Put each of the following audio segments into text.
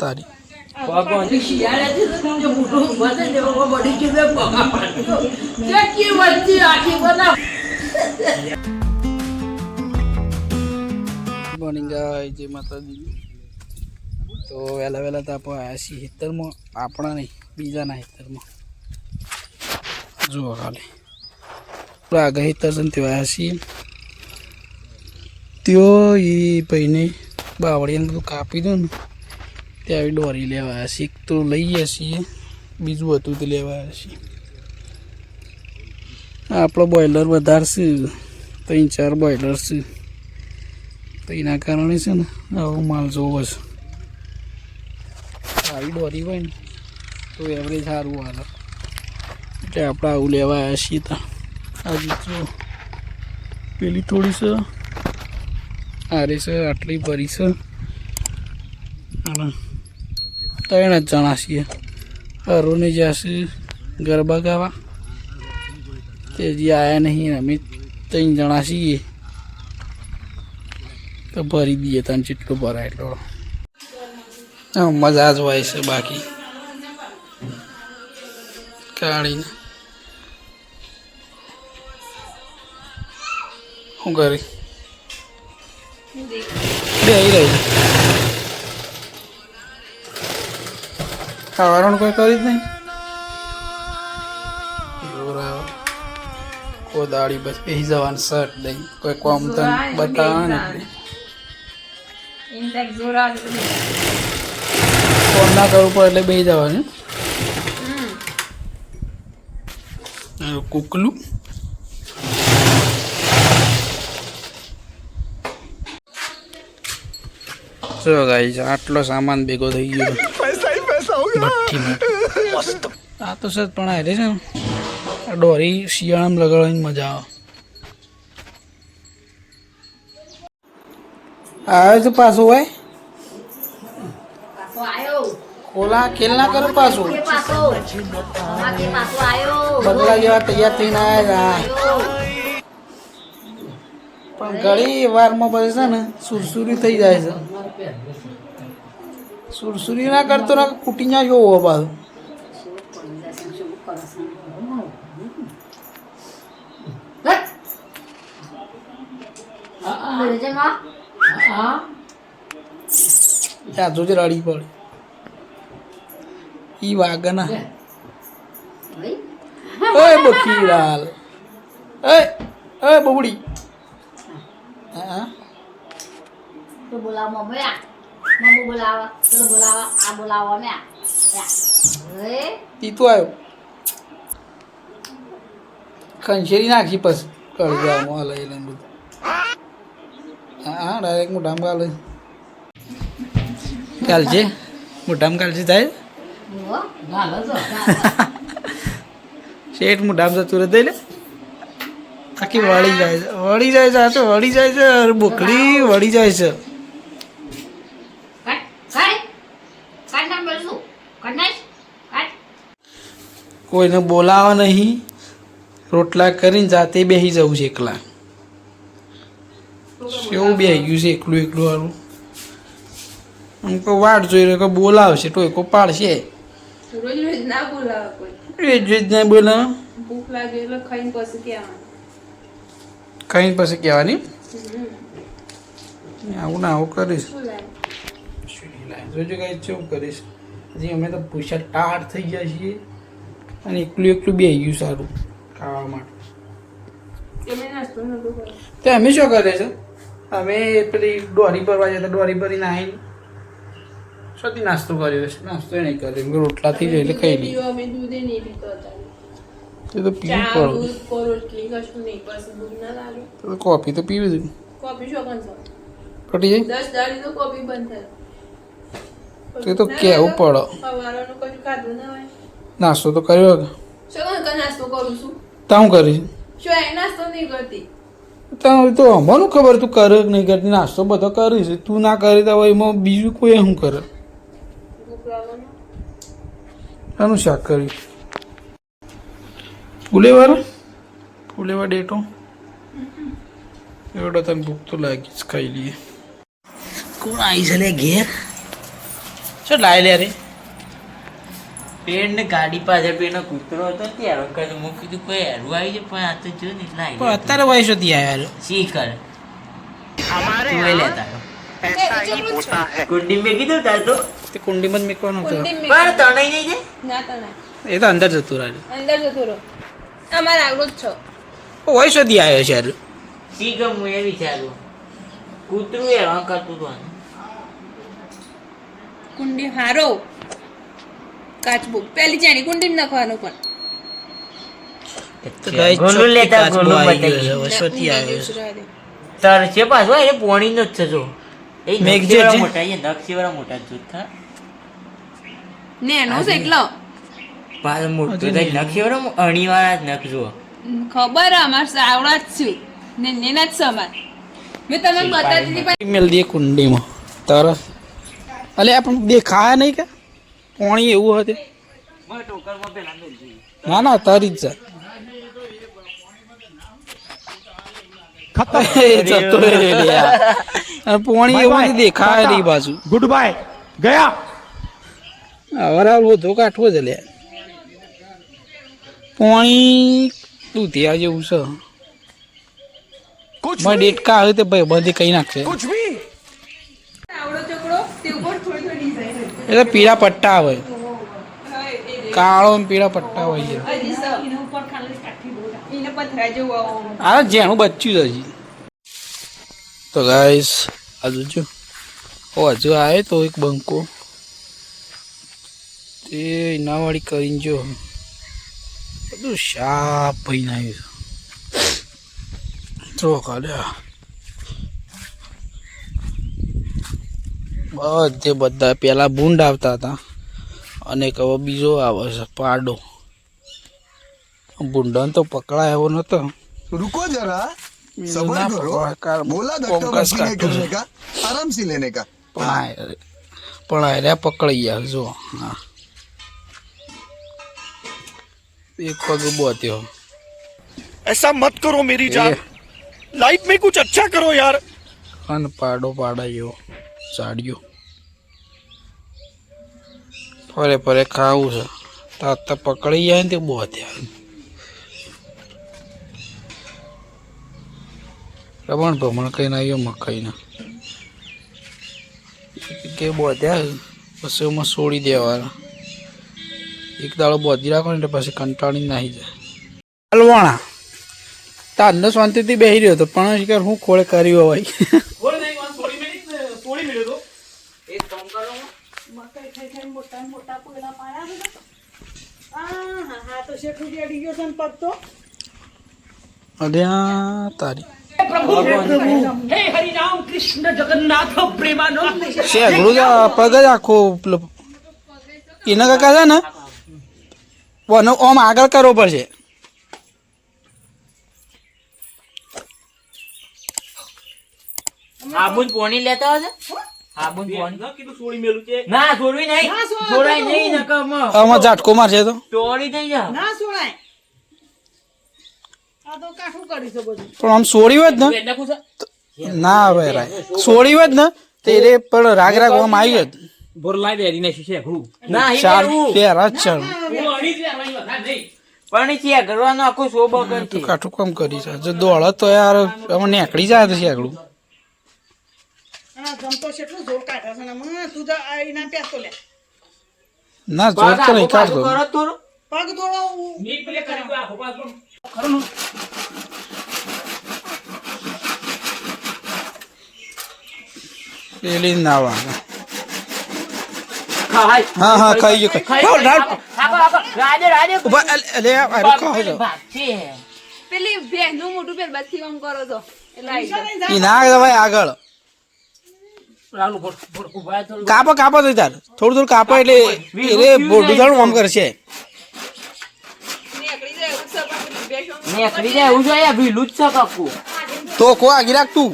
તારી મોર્નિંગ જય માતાજી. તો વહેલા વહેલા તો આપણે આવ્યા છીએ હિતરમાં આપણા નહીં, બીજાના હિતરમાં જુઓ ખાલી. આગળ હેતર ને આવ્યા છીએ. ત્યો એ ભાઈને બાવળીને બધું કાપી દઉં ને, ત્યાં આવી દોરી લેવા આવ્યા છીએ તો લઈએ છીએ બીજું હતું તે લેવા આવ્યા છીએ આપણો બોઈલર વધારે છે ત્રણ ચાર બોઈલર છે. તો એના કારણે છે ને, આવો માલ જોવો છે. આવી દોરી હોય ને, તો એવરેજ સારું હાલે. એટલે આપણે આવું લેવા આવ્યા છીએ ત્યાં આજે જો, પેલી થોડી છે આરે છે, આટલી ભરી છે. ત્રણ જ જણા છીએ. હરોને જશે ગરબા ગાવા. તે હજી આવ્યા નહીં, અમે ત્રણ જણા છીએ. તો ભરી દઈએ તને જેટલું ભરાય એટલો. મજા જ હોય છે બાકી. કાઢીને. શું કરી? બે રહી. ખાવાનું કોઈ કરી જ નહીં. કોઈ દાડી બસ બેસી જવાનું શર્ટ દઈ. કોઈ કોમ તન બતાવવા ને. ફોન ના કરવું પડે એટલે બેસી જવાનું કુકલું. જો ગાઈસ આટલો સામાન ભેગો થઈ ગયો. ભઠ્ઠીમાં મસ્ત આ તો સર પણ આરે છે ને આ ડોરી શિયાળામાં લગાડવાની મજા આવે. આવે તો પાછું હોય ખોલા ખેલ ના કરો પાછું. બદલા જેવા તૈયાર થઈને આવ્યા. પણ ઘણી વારમાં પછી છે ને સુરસુરી થઈ જાય છે. સુરસુરી ના કરતો ના કુટીના જોવો પાછું. જોજે રડી પડે. ઈ વાગના ઓય બકીલાલ ઓય ઓય બબડી. હા તો બોલાવો મમ્મી આ મમ્મી બોલાવા પેલો બોલાવા આ બોલાવો ને હવે તીતું આવ્યો ખંચેરી નાખી પછી કળજામાં લઈ લઈને બધું હા ડાયરેક્ટ મોઢામાં ગાલે ચાલશે મોઢામાં ગાલશે થાય શેઠ મોઢામાં જતું રહે લે આખી વળી જાય છે. વળી જાય છે આ તો વળી જાય છે બોકડી વળી જાય છે. કોઈને બોલાવા નહીં. રોટલા કરીને જાતે બેસી જવું છે એકલા. કેવું બેસી ગયું છે એકલું એકલું વાળું આમ કોઈ વાટ જોઈ રહ્યો કે બોલાવશે ટોયકો પાડશે. રોજ રોજ ના બોલાવે કોઈ. એ જ ના નહીં બોલા. ભૂખ લાગે એટલે ખાઈને પછી કહેવાનું કઈ પછી કહેવાની? આવું ના આવું કરીશ. જોજો કઈ શું કરીશ? હજી અમે તો પૈસા ટાઢ થઈ ગયા છીએ અને એકલું એકલું બે ગયું સારું ખાવા માટે. તો અમે શું કરે છે? અમે પેલી દોરી ભરવા જતા દોરી ભરીને આવીને સુધી નાસ્તો કર્યો છે. નાસ્તો નહીં કર્યો રોટલાથી જ એટલે ખાઈ લઈએ. અમે દૂધે નહીં પીતો હતા. તે તો પીવું ચા પડે દૂધ કો રોટલી કશું નહીં પછી દૂધ ના લાગે તો કોફી તો પીવી દીધી કોફી શું કરશો પટી જાય? દસ દાડી તો કોફી બંધ થાય. તે તો કેવું પડે. સવારનું કશું ખાધું ના હોય. નાસ્તો તો કર્યો કે? શું કે નાસ્તો કરું છું? તો હું કરીશ શું એ નાસ્તો નહીં કરતી? તો અમારું ખબર તું કરે કે નહીં કરતી. નાસ્તો બધો કરીશ. તું ના કરી તો એમાં બીજું કોઈ શું કરે? એનું શાક કર્યું. ફુલેવર? ફુલેવર ડેટો? એવડો તને ભૂખ તો લાગી જ ખાઈ લઈએ. કોણ આવી છે લે ઘેર? શું લાય લે રે? પેડ ને ગાડી પાછળ પેડ કૂતરો હતો ત્યારે વખત હું કીધું કોઈ હેરું આવી છે પણ આ તો જો ને એટલા પણ અત્યારે વયસોથી આવ્યા શી કર? તું લેતા કુંડી મેં કીધું તાર તો? તે કુંડીમાં જ મેકવાનું હતું. કુંડી પણ તણાઈ નહીં છે એ તો અંદર જતું રહે. અંદર જતો રહો. અમારે આગળ જ છો. વયસોથી આવ્યો છે શી હું એ વિચારું કૂતરું હેરાન કરતું હતું કુંડી હારો. કાચબુક પેલી ચાણી કુંડી નાખવાનું પણ. ગોલું લેતા ગોલું બતાવી ગયો છે. વયસોથી આવ્યો છે. તાર છે પાછો એને પોણી નો જ છે જો. એ મેઘ. મોટા એ નક્ષીવાળા મોટા જૂથ થા ને એનો છે એટલો. પાછો મોટો થઈ નખી બરો અણીવાળા જ નખજો ખબર અમાર સાવડા જ છું. ને નેના જ સમાન મેં તમને બતાવી દીધી પણ મેલ દે કુંડીમાં. તરસ. અલે પણ દેખાયા નહીં કે? પાણી એવું હતું ના ના તરી જ પોણી એવું દેખાય રહી બાજુ ગુડ બાય ગયા હવે ધોકા જ લે પાણી તું ત્યાં જેવું છે. મારા ડેટકા આવે તો ભાઈ બધી કઈ નાખશે. એટલે પીળા પટ્ટા આવે કાળો ને પીળા પટ્ટા હોય છે. હા જેનું બચ્યું હજી. તો ગાઈસ હજુ જો ઓ હજુ આવે તો એક બંકો. તે નાવાળી કરીને જો. બધું શાપ પઈ નાખ્યું જો કાઢ્યા બધે બધા પહેલા બુંડ આવતા હતા. અને એક બીજો આવે છે પાડો. બુંડન તો પકડાય એવો નતો. રૂકો જરા. સબર કરો. બોલા ડોક્ટર આરામથી લેને કા. પણ આ પકડાઈ જો હા. એક પગ બોત્યો ऐसा मत करो मेरी जान એ लाइफ में कुछ अच्छा करो यार અન પાડો પાડાયો ચાડ્યો ફરે ફરે ખાવું છે તાત તો પકડી જાય ને તે બોત્યા રમણ ભમણ કઈ આવ્યો મકાઈના કે બોધ્યા પછી એમાં છોડી દેવાના એક દાડો બોધી રાખો ને એટલે પછી કંટાળી નાહી જાય. હલવાણા. તારને શાંતિથી બેસી રહ્યો હતો પણ શિકાર હું ખોળે કર્યો તો. તો. અલ્યા તારી. પગ જ આખો એના કાકા છે ને? ઓનો ઓમ આગળ કરવો પડશે પોણી લેતા હશે આબુ જ પોણી. ના છોડવી નહીં. છોડાય છોડાય નહીં. હું. આમાં ઝાટકો મારશે તો. ચોરી થઈ જા ના સોળાય. આ તો કાઠું કરી છે. બધું પણ આમ સોડી હોત ને? ના હવે રાય. સોડી હોત ને? તે રે પણ રાગ રાગ આમ આવી હોત ના એ ચાર કરવું. પેરા જ ચાલ. પણ એ કરવાનો આખું શોભો કાઠું. કામ કરી છે જો દોડે તો યાર આમાં નીકળી જાય તો છે ને જોર તો નહીં કાઢતો પગ દોડો. પેલી નાવા. હા હા ખાઈ ગયો ખાઈ. રાડ. રાજે. ઊભા, અલે, આ રખો ખાઓ પેલી બેનું મોટું પેલ બસી આમ કરો તો. ઈ ના ભાઈ આગળ. કાપો કાપો તો તાર. થોડું થોડું કાપો એટલે એટલે બોડું થોડું આમ કરશે. જાય એવું જોઈએ ભીલું જ છે કાકુ. તો કો આગી રાખ તું.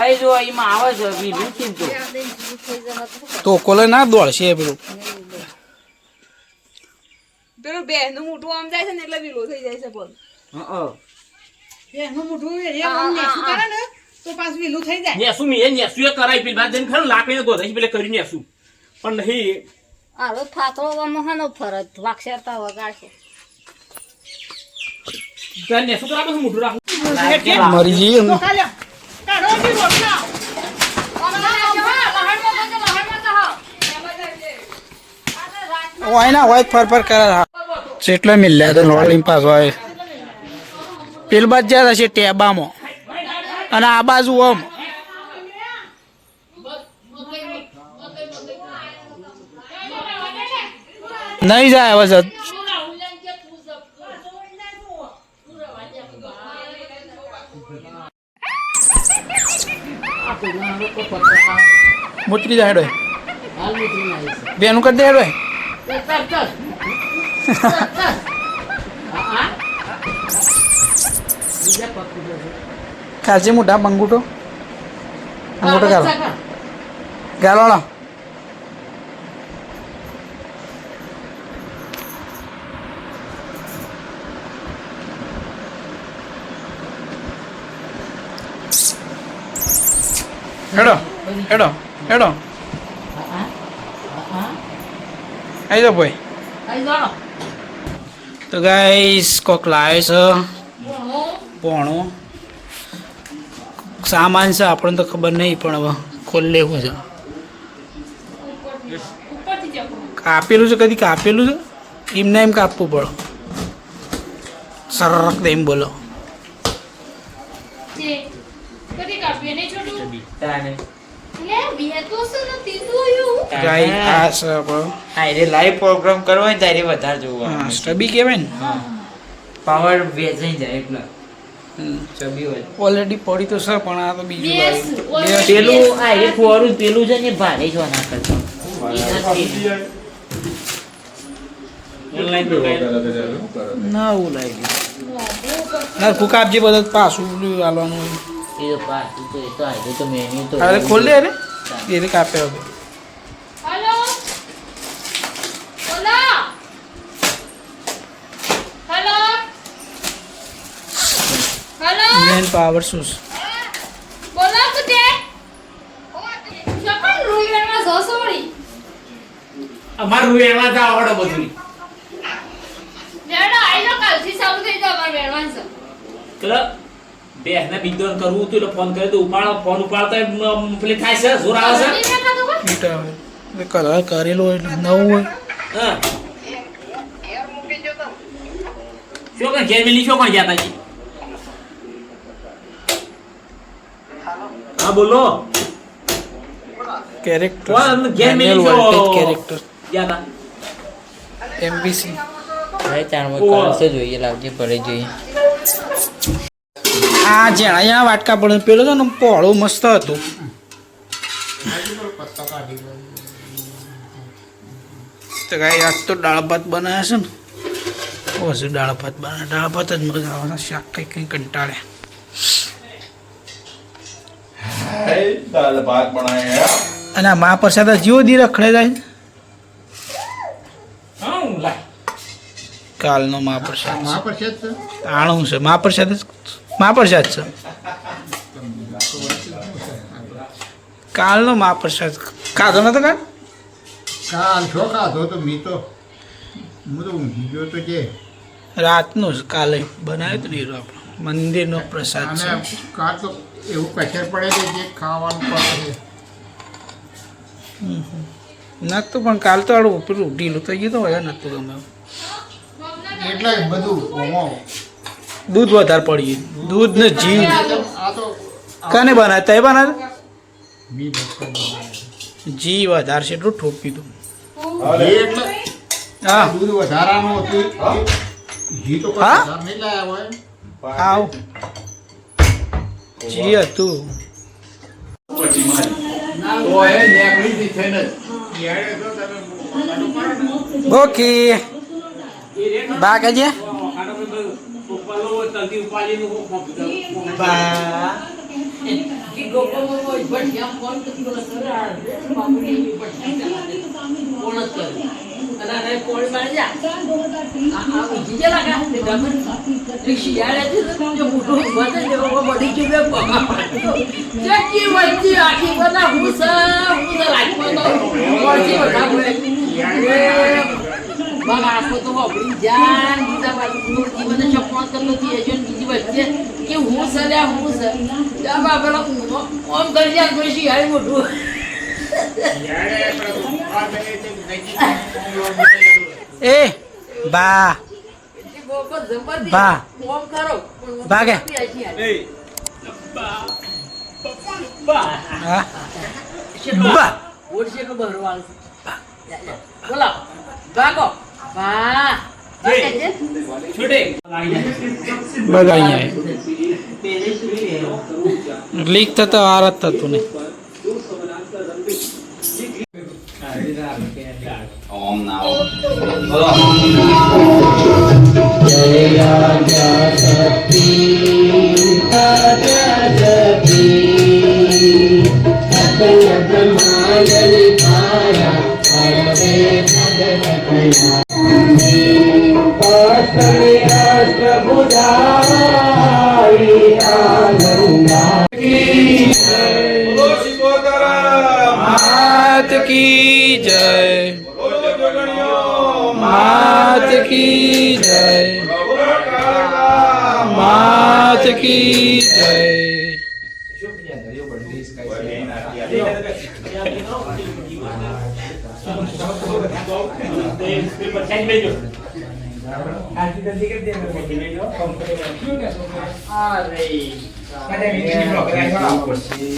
અહીં જો એમાં આવે છે તો. તો કોલે ના દોડશે પેલું? પેલું બેનું મોટું આમ જાય છે ને એટલે વીલો થઈ જાય છે એ આમ નેસું કરે ને તો પાછું વીલું થઈ જાય. નેસું મેં નેસું એ કરાવી પેલી બાદ જઈને ખરું લાકડીને ગોધાઈ પેલે કરી નેસું. પણ નહીં. આલો ફાતળો હનો ફરજ વાક્ષરતા વગાડશે. નેસું કરાવે મોઢું મરી જઈએ હોય ના હોય કરે હા. જેટલો મિલ્યા તો લોડિંગ પાછો આવે પેલ બાદ જ્યાં હશે ટેબામાં. અને આ બાજુ ઓમ. નહીં જાય હવે મોટરી જાય હેડો બેનું કરી દે હેડો કાજે મોટા મંગુટો અંગૂઠો ગાલો ગાલો હેડો હેડો હેડો. આવી જાઓ ભાઈ. તો ગાઈસ કોક લાવે છે. પોણું. સામાન છે આપણને તો ખબર નહીં પણ હવે ખોલ લેવું છે. કાપેલું છે કદી કાપેલું છે? એમને એમ કાપવું પડે. સરક એમ બોલો. તાને. લાઈવ પ્રોગ્રામ કરવો હોય ને ત્યારે વધારે જોવા હા સ્ટબી કહેવાય ને? પાવર વેચાઈ જાય એટલે. ઓલરેડી પડી તો છે પણ આ તો બીજું પેલું આ એ ફોરું પેલું છે ને ભારે જ ના કરતો ઓનલાઈન ના એવું લાગ્યું ના બધા પાછું આલવાનું એ તો પાછું તો એ તો આજે તો મેન્યુ તો અરે ખોલ લે અરે એને કાપે હવે હલો બોલો હલો હલો મેન પાવર બોલો અમારું જ આવડે બધું લેડો આઈલો કાલથી ચાલુ થઈ જાવ અમાર વેણવાન છે એટલે બેસને બીજો કરવું હતું એટલે ફોન કર્યો તો ઉપાડ ફોન ઉપાડતા પેલી થાય છે જોર આવે છે? કલર કરેલો એટલે નવું હોય. હા. શું કઈ ઘેર મિલી શું કઈ ગયા તાજી? હા બોલો. કેરેક્ટર કોણ ઘેર મિલી વોલ્ટેજ કેરેક્ટર ગયા તા. એમબીસી હવે ચારમાં. જોઈએ લાવજે પડે જોઈએ. આ જેણા વાટકા પડે પેલો તો ને પોળો મસ્ત હતો. તો કાંઈ આજ તો દાળ ભાત બનાવ્યા છે ને. હજુ દાળ ભાત બનાવે? દાળ ભાત જ મજા આવે શાક કંઈ કંઈ કંટાળે. અને મા પ્રસાદ જીવો દી રખડે જાય કાલનો મહાપ્રસાદ આણું છે. મહાપ્રસાદ જ જ મા પ્રસાદ છે. કાલનો મહાપ્રસાદ. ખાધો નતો કાલ? કાલ છો ખાધો તો મી તો હું તો ઊંઘી ગયો તો રાતનું જ કાલે બનાવ્યો તો નીરો આપણો. મંદિરનો પ્રસાદ છે. કાલ તો એવું કચર પડે છે જે ખાવાનું પડે છે. નતું પણ કાલ તો આડું પેલું ઢીલું થઈ ગયું તો હોય નતું ગમે. એટલે બધું દૂધ વધારે પડી ગયું દૂધ ને ઘી કાને બનાવે? તે બનાવે? ઘી વધારે છે એટલું ઠોકી દઉં. હા. દૂધ વધારાનું હતું. ઘી તો હા? આવ. ઘી હતું. ઓકે. બા કહેજે. બા અને આને પોણી મારી જા. આ- આ ઊંઘી ગયેલા કા? તે ડમર. એ શિયાળે છે ને, જે મોટો ઊભા છે ને, એવો બધી જ બે પગ. વચ્ચે આખી બધા હું છે, હું છે તો વળતી બધા બોલે. એ આખો તો વાપરી જાન એ બીજી વચ્ચે કે હું છે હું સર ત્યાં બા પેલો ઓમ કરી જાય કોઈ શિયાળી મોટું એ બા. બા. ભાગે. હા બા બોલો. ભાગો ભા ભાગે. છે છૂટે બધા અહીંયા લીક થતા વાર જ થતું નહીં ઓમ નામ બોલો બોલો કી જય. માત કી જય. માત કી જય. લેજો અરે